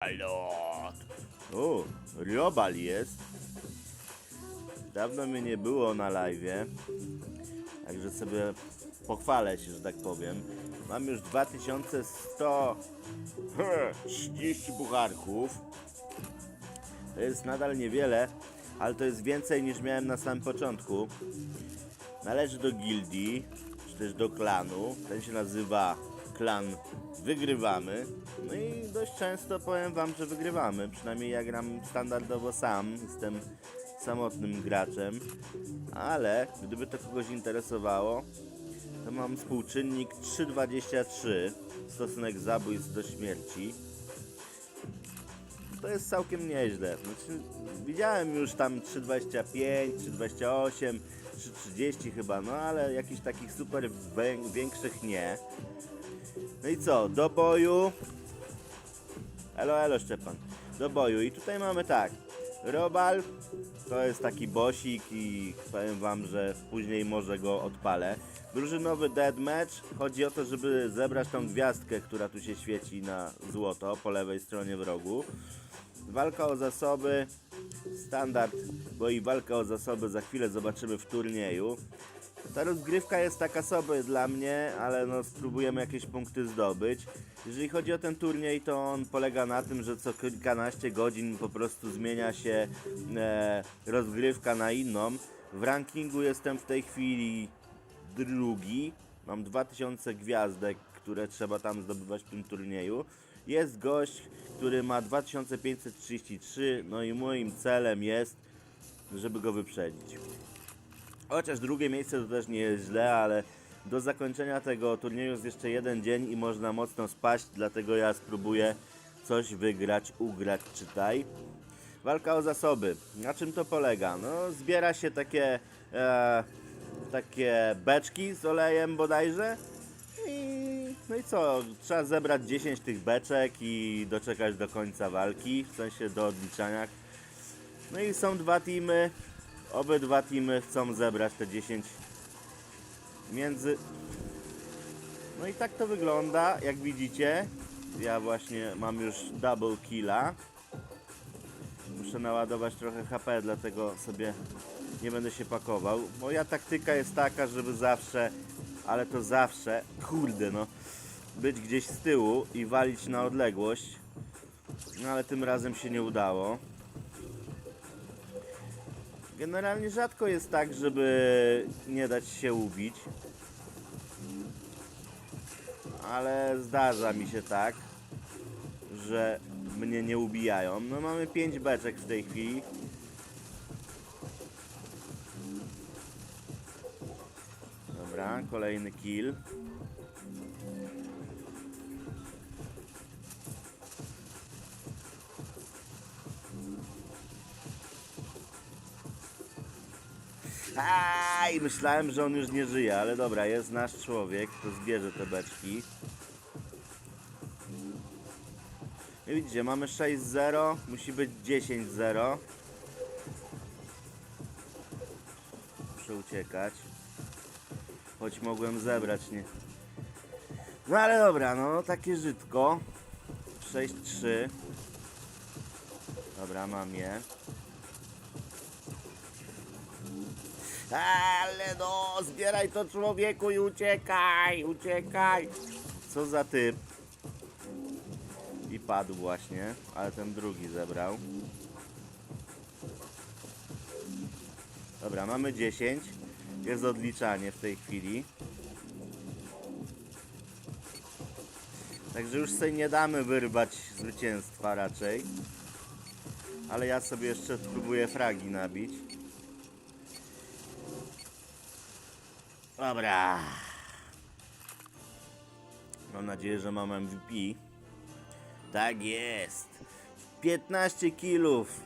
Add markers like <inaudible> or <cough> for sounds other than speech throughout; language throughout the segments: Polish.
Halo. O, Robal jest. Dawno mnie nie było na live. Także sobie pochwalę się, że tak powiem. Mam już 2130 pucharków. To jest nadal niewiele, ale to jest więcej niż miałem na samym początku. Należy do gildii, czy też do klanu. Ten się nazywa klan Wygrywamy. No i dość często powiem wam, że wygrywamy. Przynajmniej ja gram standardowo sam. Jestem samotnym graczem. Ale gdyby to kogoś interesowało, to mam współczynnik 3,23. Stosunek zabójstw do śmierci. To jest całkiem nieźle. Znaczy, widziałem już tam 3,25, 3,28, 3,30 chyba, no ale jakichś takich super większych nie. No i co, do boju. Elo, elo Szczepan. Do boju. I tutaj mamy tak. Robal to jest taki bosik i powiem wam, że później może go odpalę. Drużynowy deathmatch. Chodzi o to, żeby zebrać tą gwiazdkę, która tu się świeci na złoto po lewej stronie w rogu. Walka o zasoby. Standard, bo i walka o zasoby za chwilę zobaczymy w turnieju. Ta rozgrywka jest taka sobie dla mnie, ale no spróbujemy jakieś punkty zdobyć. Jeżeli chodzi o ten turniej, to on polega na tym, że co kilkanaście godzin po prostu zmienia się e, rozgrywka na inną. W rankingu jestem w tej chwili drugi. Mam 2000 gwiazdek, które trzeba tam zdobywać w tym turnieju. Jest gość, który ma 2533, no i moim celem jest, żeby go wyprzedzić. Chociaż drugie miejsce to też nie jest źle, ale do zakończenia tego turnieju jest jeszcze jeden dzień i można mocno spaść, dlatego ja spróbuję coś wygrać, ugrać, czytaj. Walka o zasoby. Na czym to polega? No, zbiera się takie, e, takie beczki z olejem bodajże i no i co? Trzeba zebrać 10 tych beczek i doczekać do końca walki, w sensie do odliczania. No i są dwa teamy. Obydwa teamy chcą zebrać te 10 między. No i tak to wygląda, jak widzicie. Ja właśnie mam już double killa. Muszę naładować trochę HP, dlatego sobie nie będę się pakował. Moja taktyka jest taka, żeby zawsze, ale to zawsze, kurde no, być gdzieś z tyłu i walić na odległość. No ale tym razem się nie udało. Generalnie rzadko jest tak, żeby nie dać się ubić. Ale zdarza mi się tak, że mnie nie ubijają. No mamy 5 beczek w tej chwili. Dobra, kolejny kill. Aj, myślałem, że on już nie żyje, ale dobra, jest nasz człowiek, to zbierze te beczki. I widzicie, mamy 6-0, musi być 10-0. Muszę uciekać. Choć mogłem zebrać, nie. No ale dobra, no takie żytko. 6-3. Dobra, mam je. Ale no, zbieraj to człowieku i uciekaj, uciekaj. Co za typ. I padł właśnie, ale ten drugi zebrał. Dobra, mamy 10. Jest odliczanie w tej chwili. Także już sobie nie damy wyrwać zwycięstwa raczej. Ale ja sobie jeszcze spróbuję fragi nabić. Dobra. Mam nadzieję, że mam MVP. Tak jest. 15 kilów.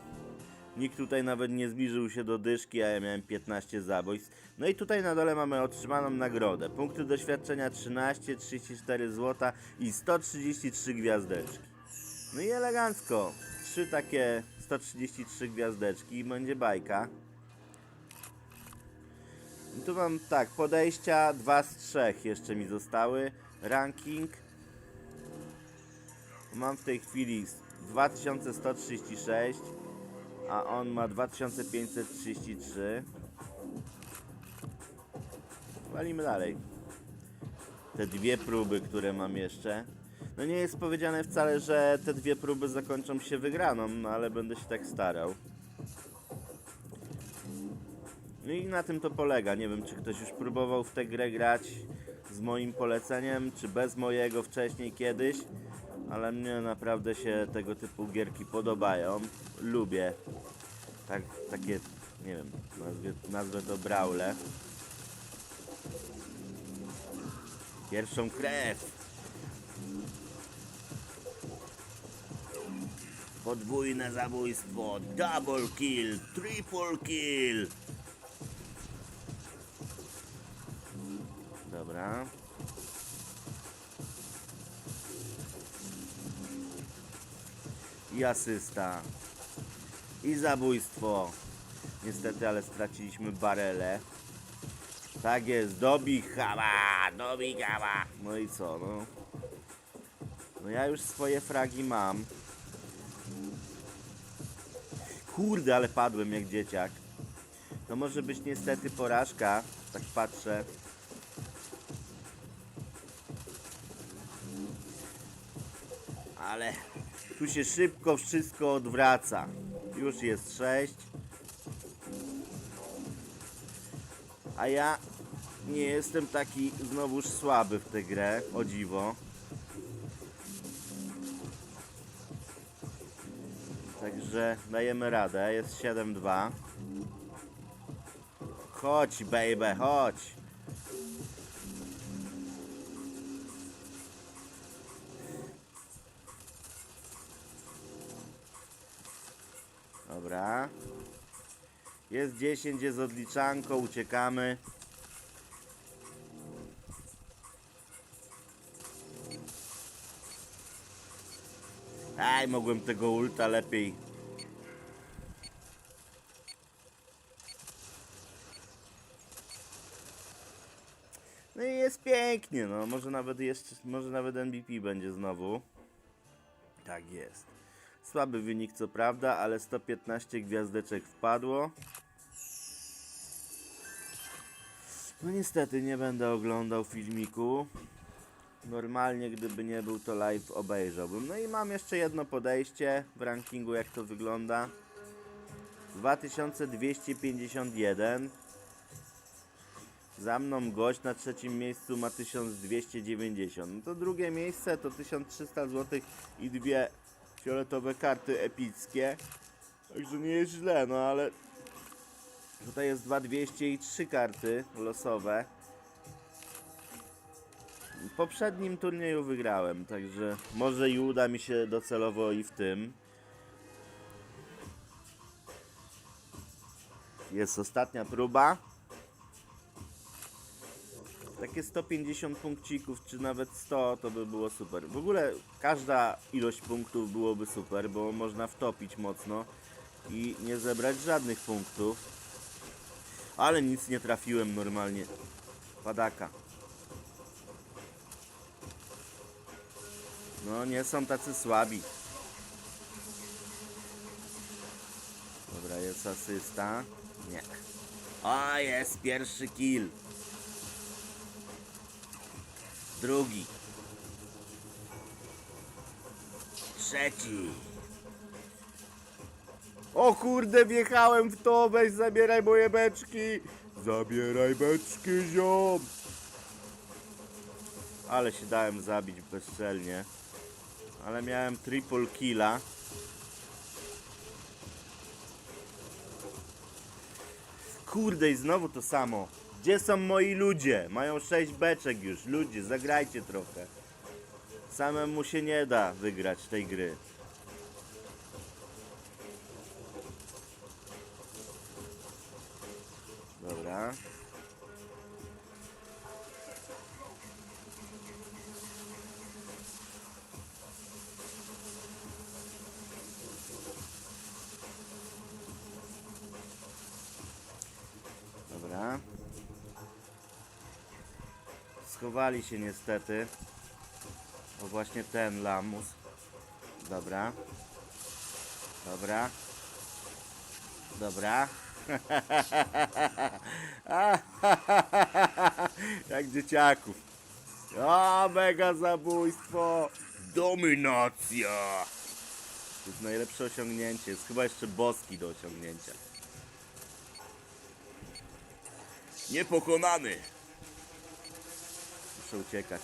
Nikt tutaj nawet nie zbliżył się do dyszki, a ja miałem 15 zabójstw. No i tutaj na dole mamy otrzymaną nagrodę. Punkty doświadczenia 13, 34 zł i 133 gwiazdeczki. No i elegancko. Trzy takie 133 gwiazdeczki i będzie bajka. Tu mam tak, podejścia, dwa z trzech jeszcze mi zostały. Ranking. Mam w tej chwili 2136, a on ma 2533. Walimy dalej. Te dwie próby, które mam jeszcze. No nie jest powiedziane wcale, że te dwie próby zakończą się wygraną, no ale będę się tak starał. No i na tym to polega. Nie wiem, czy ktoś już próbował w tę grę grać z moim poleceniem, czy bez mojego wcześniej kiedyś, ale mnie naprawdę się tego typu gierki podobają. Lubię tak, takie, nie wiem, nazwę, nazwę to brawle. Pierwszą krew. Podwójne zabójstwo, double kill, triple kill. Dobra. I asysta. I zabójstwo. Niestety, ale straciliśmy barele. Tak jest, dobij chama, dobij chama. No i co, no. No ja już swoje fragi mam. Kurde, ale padłem jak dzieciak. To może być niestety porażka, tak patrzę. Ale tu się szybko wszystko odwraca. Już jest 6. A ja nie jestem taki znowuż słaby w tę grę, o dziwo. Także dajemy radę, jest 7-2. Chodź, baby, chodź. Dobra. Jest 10, jest odliczanko, uciekamy. Aj, mogłem tego ulta lepiej. No i jest pięknie, no. Może nawet jeszcze, może nawet MVP będzie znowu. Tak jest. Słaby wynik co prawda, ale 115 gwiazdeczek wpadło. No niestety nie będę oglądał filmiku. Normalnie gdyby nie był to live obejrzałbym. No i mam jeszcze jedno podejście w rankingu jak to wygląda. 2251. Za mną gość na trzecim miejscu ma 1290. No to drugie miejsce to 1300 zł i dwie fioletowe karty epickie. Także nie jest źle, no ale tutaj jest 2200 i 3 karty losowe. W poprzednim turnieju wygrałem, także może i uda mi się docelowo i w tym. Jest ostatnia próba. Takie 150 punkcików, czy nawet 100, to by było super. W ogóle każda ilość punktów byłoby super, bo można wtopić mocno i nie zebrać żadnych punktów. Ale nic nie trafiłem normalnie. Padaka. No, nie są tacy słabi. Dobra, jest asysta. Nie. O, jest pierwszy kill. Drugi. Trzeci. O kurde, wjechałem w to, weź zabieraj moje beczki. Zabieraj beczki, ziom. Ale się dałem zabić bezczelnie. Ale miałem triple killa. Kurde i znowu to samo. Gdzie są moi ludzie? Mają 6 beczek już. Ludzie, zagrajcie trochę. Samemu się nie da wygrać tej gry. Dobra. Dobra. Schowali się niestety. O właśnie ten lamus. Dobra. Dobra. Dobra. <laughs> Jak dzieciaków. A, mega zabójstwo. Dominacja. To jest najlepsze osiągnięcie. Jest chyba jeszcze boski do osiągnięcia. Niepokonany. Muszę uciekać.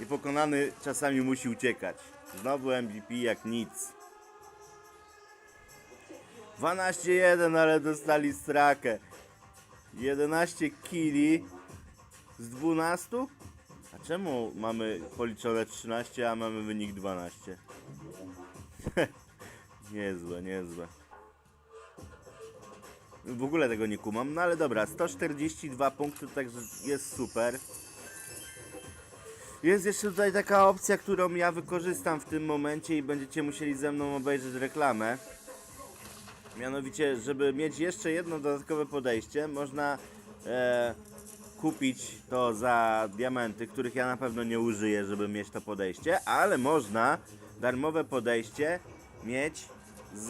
Niepokonany czasami musi uciekać. Znowu MVP jak nic. 12-1, ale dostali strakę. 11 kili z 12? A czemu mamy policzone 13, a mamy wynik 12? <laughs> niezłe, niezłe. W ogóle tego nie kumam, no ale dobra, 142 punkty, także jest super. Jest jeszcze tutaj taka opcja, którą ja wykorzystam w tym momencie i będziecie musieli ze mną obejrzeć reklamę. Mianowicie, żeby mieć jeszcze jedno dodatkowe podejście, można e, kupić to za diamenty, których ja na pewno nie użyję, żeby mieć to podejście, ale można darmowe podejście mieć z,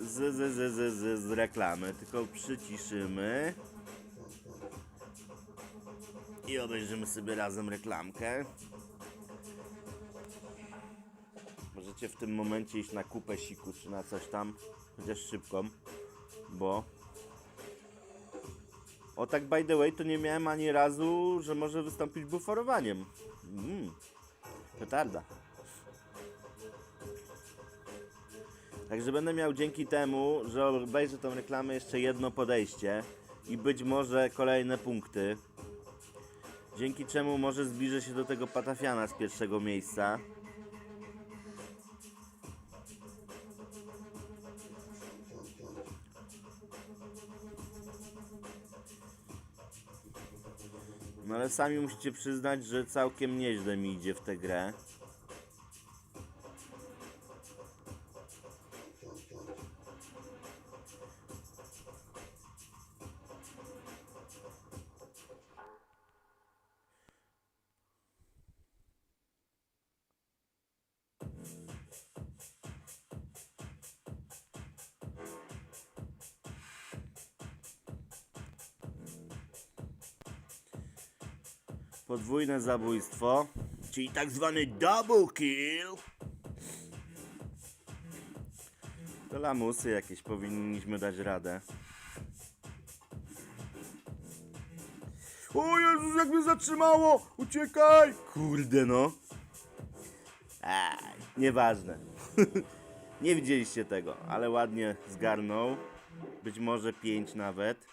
z, z, z, z, z, z reklamy. Tylko przyciszymy i obejrzymy sobie razem reklamkę. Możecie w tym momencie iść na kupę siku czy na coś tam, chociaż szybką, bo o tak by the way to nie miałem ani razu, że może wystąpić buforowaniem. Mm, petarda. Także będę miał dzięki temu, że obejrzę tą reklamę jeszcze jedno podejście i być może kolejne punkty. Dzięki czemu może zbliżę się do tego patafiana z pierwszego miejsca. No ale sami musicie przyznać, że całkiem nieźle mi idzie w tę grę. Podwójne zabójstwo, czyli tak zwany double kill. To lamusy jakieś powinniśmy dać radę. O Jezus, jak mnie zatrzymało! Uciekaj! Kurde no. Aj, nieważne. <laughs> Nie widzieliście tego, ale ładnie zgarnął. Być może 5 nawet.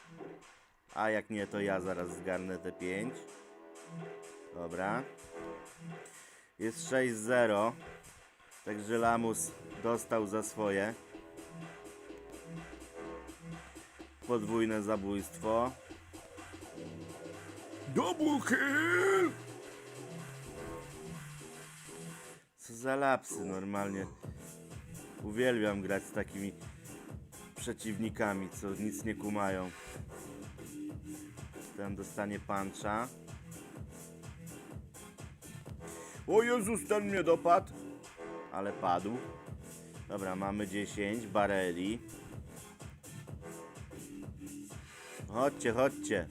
A jak nie, to ja zaraz zgarnę te 5. Dobra. Jest 6-0. Także Lamus dostał za swoje. Podwójne zabójstwo. Double kill! Co za lapsy normalnie. Uwielbiam grać z takimi przeciwnikami, co nic nie kumają. Ten dostanie puncha. O Jezus, ten mnie dopadł. Ale padł. Dobra, mamy 10 bareli. Chodźcie, chodźcie.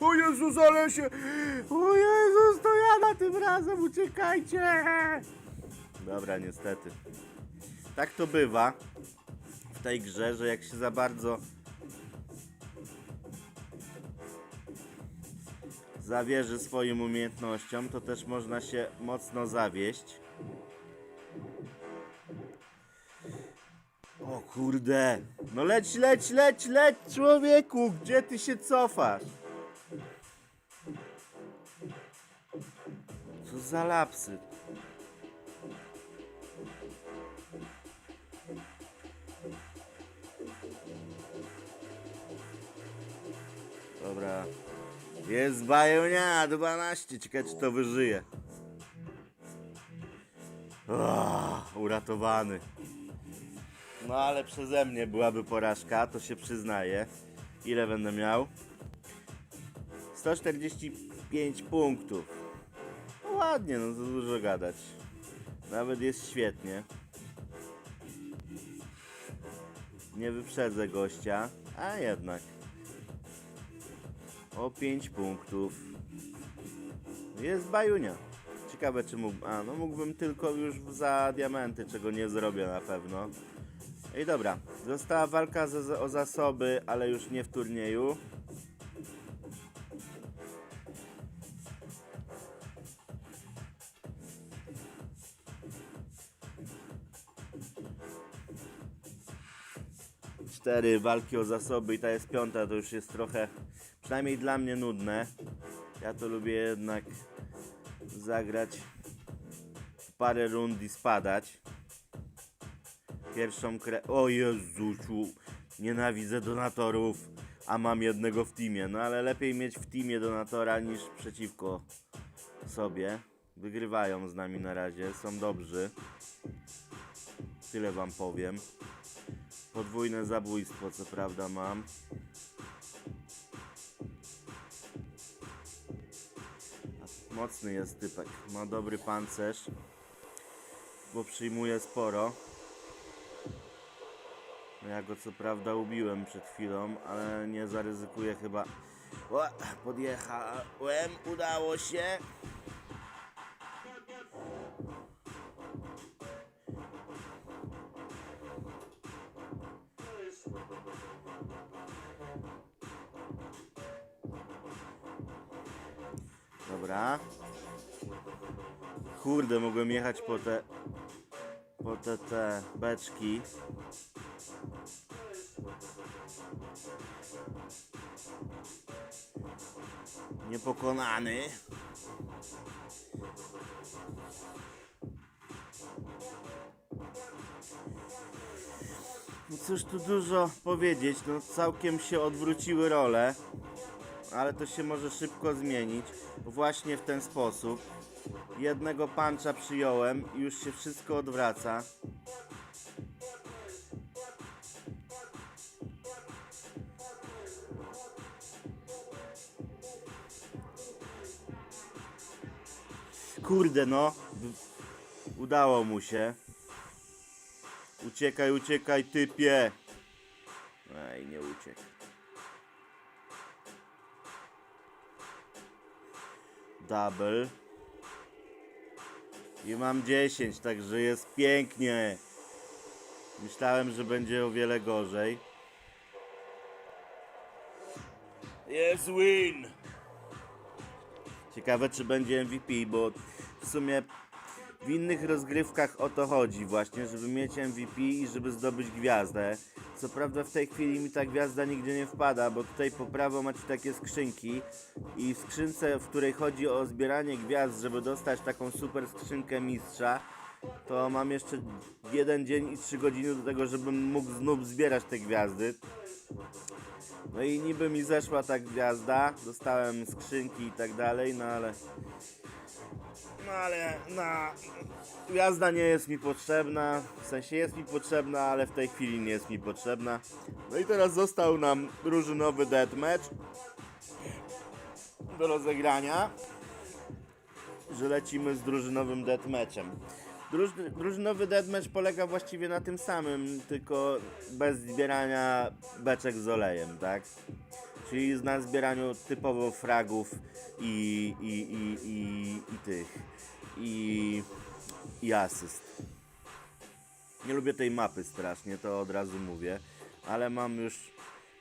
O Jezus, ale się... O Jezus, to ja na tym razem, uciekajcie! Dobra, niestety. Tak to bywa w tej grze, że jak się za bardzo zawierzy swoim umiejętnościom, to też można się mocno zawieść. O kurde. No leć, leć, leć, leć, człowieku! Gdzie ty się cofasz? Co za lapsy? Dobra. Jest bajonia 12. Ciekawe czy to wyżyje. Oh, uratowany. No ale przeze mnie byłaby porażka, to się przyznaję. Ile będę miał? 145 punktów. No, ładnie, no to dużo gadać. Nawet jest świetnie. Nie wyprzedzę gościa, a jednak. O 5 punktów. Jest bajunia. Ciekawe czy mógł... A, no mógłbym tylko już za diamenty, czego nie zrobię na pewno. I dobra, została walka za, o zasoby, ale już nie w turnieju. Cztery walki o zasoby i ta jest piąta, to już jest trochę, przynajmniej dla mnie nudne. Ja to lubię jednak zagrać parę rund i spadać. Pierwszą krę... O Jezuciu, nienawidzę donatorów, a mam jednego w teamie. No ale lepiej mieć w teamie donatora niż przeciwko sobie. Wygrywają z nami na razie, są dobrzy. Tyle wam powiem. Podwójne zabójstwo, co prawda mam. Mocny jest typek, ma dobry pancerz, bo przyjmuje sporo. Ja go co prawda ubiłem przed chwilą, ale nie zaryzykuję chyba. O, podjechałem, udało się. Dobra. Kurde, mogłem jechać po te po te te beczki. Niepokonany. No cóż tu dużo powiedzieć, no całkiem się odwróciły role, ale to się może szybko zmienić właśnie w ten sposób. Jednego pancza przyjąłem i już się wszystko odwraca. Kurde no, udało mu się. Uciekaj, uciekaj typie. Ej, nie uciekł. Double. I mam 10, także jest pięknie. Myślałem, że będzie o wiele gorzej. Jest win! Ciekawe, czy będzie MVP, bo w sumie w innych rozgrywkach o to chodzi właśnie, żeby mieć MVP i żeby zdobyć gwiazdę. Co prawda w tej chwili mi ta gwiazda nigdzie nie wpada, bo tutaj po prawo macie takie skrzynki i w skrzynce, w której chodzi o zbieranie gwiazd, żeby dostać taką super skrzynkę mistrza, to mam jeszcze jeden dzień i trzy godziny do tego, żebym mógł znów zbierać te gwiazdy. No i niby mi zeszła ta gwiazda, dostałem skrzynki i tak dalej, no ale... No ale na... Gwiazda nie jest mi potrzebna, w sensie jest mi potrzebna, ale w tej chwili nie jest mi potrzebna. No i teraz został nam drużynowy deathmatch do rozegrania, że lecimy z drużynowym deathmatchem. Druż, drużynowy deathmatch polega właściwie na tym samym, tylko bez zbierania beczek z olejem, tak? Czyli na zbieraniu typowo fragów i, i, i, i, i tych i, i asyst. Nie lubię tej mapy strasznie, to od razu mówię, ale mam już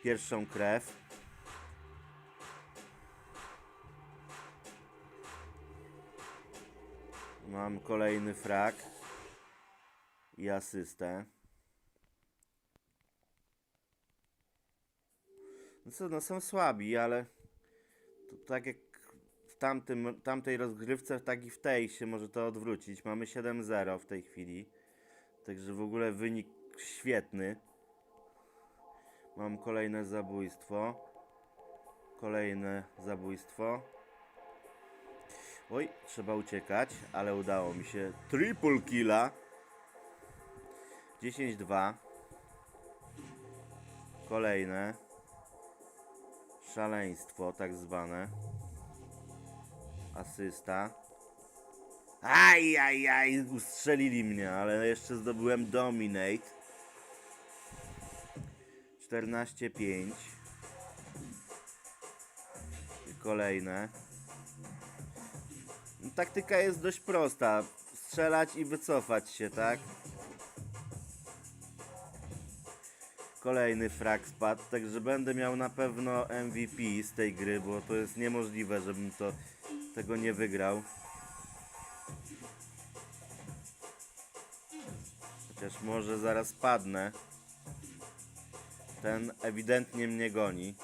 pierwszą krew. Mam kolejny frag i asystę. No co, no są słabi, ale to tak jak w tamtym, tamtej rozgrywce, tak i w tej się może to odwrócić. Mamy 7-0 w tej chwili. Także w ogóle wynik świetny. Mam kolejne zabójstwo. Kolejne zabójstwo. Oj, trzeba uciekać, ale udało mi się. Triple killa. 10-2. Kolejne. Szaleństwo tak zwane. Asysta. Aj, aj, aj, ustrzelili mnie, ale jeszcze zdobyłem Dominate. 14-5. I Kolejne. No, Taktyka jest dość prosta. Strzelać i wycofać się, tak? Kolejny frag spadł, także będę miał na pewno MVP z tej gry, bo to jest niemożliwe, żebym to tego nie wygrał. Chociaż może zaraz padnę. Ten ewidentnie mnie goni.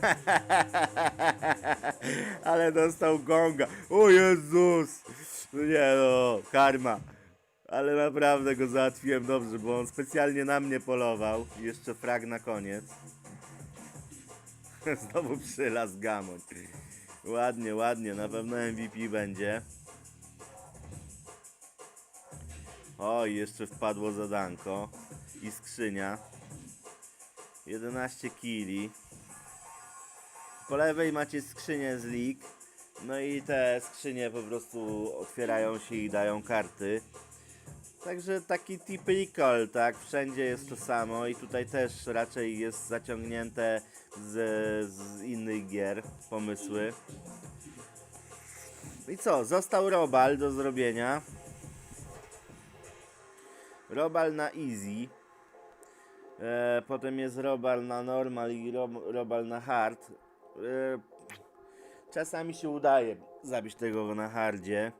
<laughs> Ale dostał gonga. O Jezus! No nie no, karma. Ale naprawdę go załatwiłem dobrze, bo on specjalnie na mnie polował. I Jeszcze frag na koniec. <laughs> Znowu przylas gamoń. Ładnie, ładnie, na pewno MVP będzie. O, jeszcze wpadło zadanko. I skrzynia. 11 kili. Po lewej macie skrzynię z leak. No i te skrzynie po prostu otwierają się i dają karty. Także taki typical, tak? Wszędzie jest to samo i tutaj też raczej jest zaciągnięte z, z innych gier pomysły. I co? Został Robal do zrobienia. Robal na easy. E, potem jest Robal na normal i ro, Robal na hard. E, czasami się udaje zabić tego na hardzie.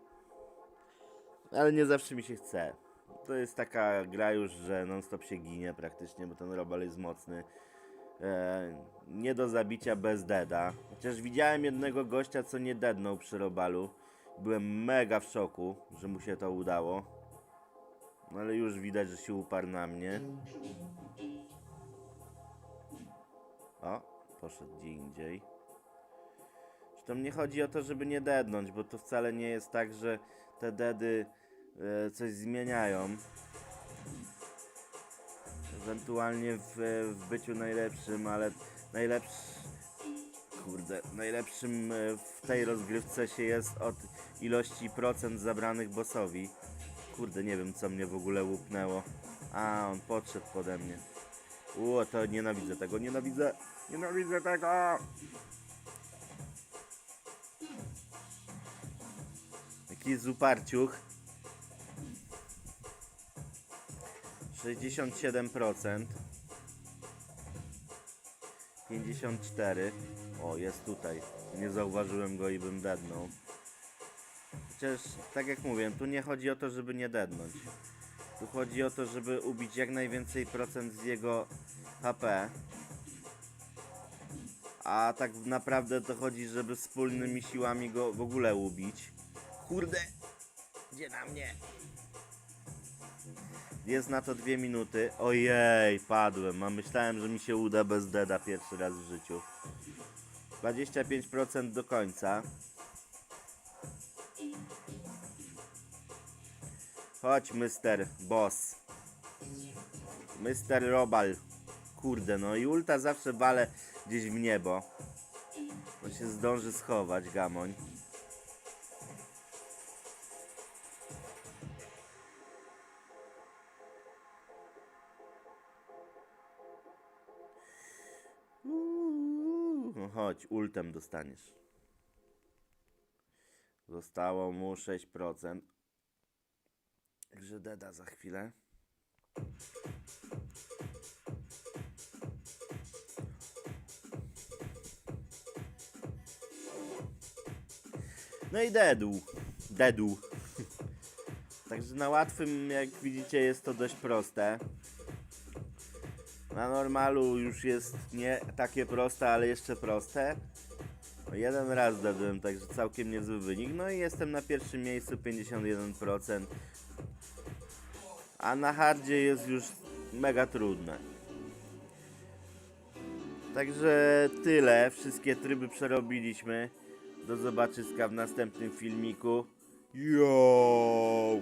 Ale nie zawsze mi się chce. To jest taka gra już, że non stop się ginie praktycznie, bo ten Robal jest mocny. E, nie do zabicia bez deda. Chociaż widziałem jednego gościa, co nie dednął przy Robalu. Byłem mega w szoku, że mu się to udało. No ale już widać, że się uparł na mnie. O, poszedł gdzie indziej. Zresztą nie chodzi o to, żeby nie dednąć, bo to wcale nie jest tak, że te dedy coś zmieniają. Ewentualnie w, w byciu najlepszym, ale najlepszy. Kurde, najlepszym e, w tej rozgrywce się jest od ilości procent zabranych bossowi. Kurde, nie wiem co mnie w ogóle łupnęło. A, on podszedł pode mnie. Ło, to nienawidzę tego, nienawidzę, nienawidzę tego! Jaki zuparciuch. 67%. 54. O, jest tutaj. Nie zauważyłem go i bym dednął. Chociaż, tak jak mówię, tu nie chodzi o to, żeby nie dednąć. Tu chodzi o to, żeby ubić jak najwięcej procent z jego HP. A tak naprawdę to chodzi, żeby wspólnymi siłami go w ogóle ubić. Kurde! Gdzie na mnie? Jest na to dwie minuty. Ojej, padłem. A myślałem, że mi się uda bez deda pierwszy raz w życiu. 25% do końca. Chodź, Mr. Boss. Mr. Robal. Kurde, no i ulta zawsze wale gdzieś w niebo. On się zdąży schować, gamoń. Chodź, ultem dostaniesz. Zostało mu 6%. Także deda za chwilę. No i dedł. Dedł. <laughs> Także na łatwym, jak widzicie, jest to dość proste. Na normalu już jest nie takie proste, ale jeszcze proste. Jeden raz dedłem, także całkiem niezły wynik. No i jestem na pierwszym miejscu 51%. A na hardzie jest już mega trudne. Także tyle. Wszystkie tryby przerobiliśmy. Do zobaczyska w następnym filmiku. Yo!